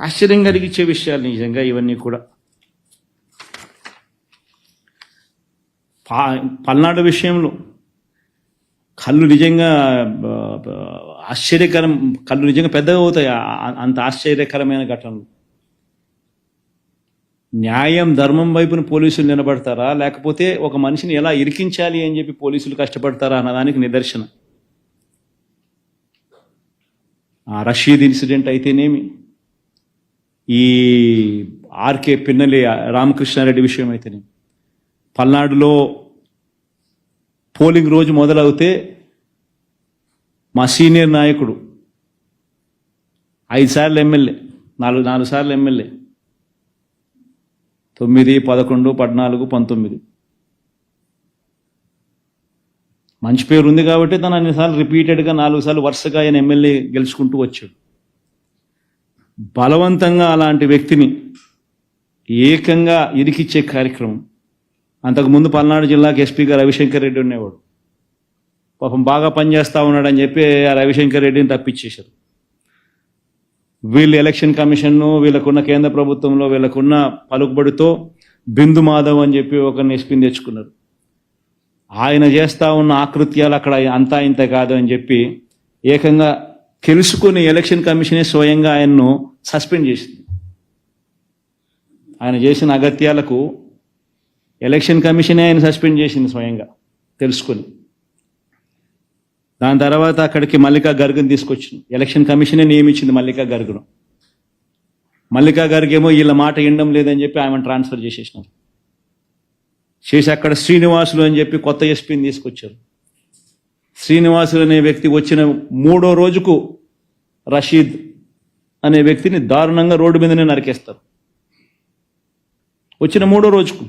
ఆశ్చర్యం కలిగించే విషయాలు నిజంగా ఇవన్నీ కూడా. పల్నాడు విషయంలో కళ్ళు నిజంగా ఆశ్చర్యకరం కళ్ళు నిజంగా పెద్దగా అవుతాయి అంత ఆశ్చర్యకరమైన ఘటనలు. న్యాయం ధర్మం వైపున పోలీసులు నిలబడతారా? లేకపోతే ఒక మనిషిని ఎలా ఇరికించాలి అని చెప్పి పోలీసులు కష్టపడతారా అన్నదానికి నిదర్శనం. ఆ రషీద్ ఇన్సిడెంట్ అయితేనేమి ఈ ఆర్కే పిన్నెల్లి రామకృష్ణారెడ్డి విషయం అయితేనే పల్నాడులో పోలింగ్ రోజు మొదలవుతే మా సీనియర్ నాయకుడు ఐదు సార్లు ఎమ్మెల్యే నాలుగు నాలుగు సార్లు ఎమ్మెల్యే. తొమ్మిది పదకొండు పద్నాలుగు పంతొమ్మిది. మంచి పేరు ఉంది కాబట్టి తను అన్నిసార్లు రిపీటెడ్గా నాలుగు సార్లు వరుసగా ఆయన ఎమ్మెల్యే గెలుచుకుంటూ వచ్చాడు. బలవంతంగా అలాంటి వ్యక్తిని ఏకంగా ఇరికిచ్చే కార్యక్రమం. అంతకుముందు పల్నాడు జిల్లాకి ఎస్పీగా రవిశంకర్ రెడ్డి ఉండేవాడు. పాపం బాగా పనిచేస్తూ ఉన్నాడని చెప్పి ఆ రవిశంకర్ రెడ్డిని తప్పించేశారు. వీళ్ళు ఎలక్షన్ కమిషన్ను వీళ్ళకున్న కేంద్ర ప్రభుత్వంలో వీళ్ళకున్న పలుకుబడితో బిందు మాధవ్ అని చెప్పి ఒకరిని ఎస్పీని తెచ్చుకున్నారు. ఆయన చేస్తూ ఉన్న ఆకృత్యాలు అక్కడ అంతా ఇంత కాదు అని చెప్పి ఏకంగా తెలుసుకుని ఎలక్షన్ కమిషనే స్వయంగా ఆయన్ను సస్పెండ్ చేసింది. ఆయన చేసిన అగత్యాలకు ఎలక్షన్ కమిషనే ఆయన సస్పెండ్ చేసింది స్వయంగా తెలుసుకుని. దాని తర్వాత అక్కడికి మల్లికా గర్గ్ని తీసుకొచ్చింది. ఎలక్షన్ కమిషనే నియమించింది మల్లికా గర్గును. మల్లికా గర్గ్ ఏమో వీళ్ళ మాట వినడం లేదని చెప్పి ఆమెను ట్రాన్స్ఫర్ చేసేసినారు. చేసి అక్కడ శ్రీనివాసులు అని చెప్పి కొత్త ఎస్పీని తీసుకొచ్చారు. శ్రీనివాసులు అనే వ్యక్తి వచ్చిన మూడో రోజుకు రషీద్ అనే వ్యక్తిని దారుణంగా రోడ్డు మీదనే నరికేస్తారు. వచ్చిన మూడో రోజుకు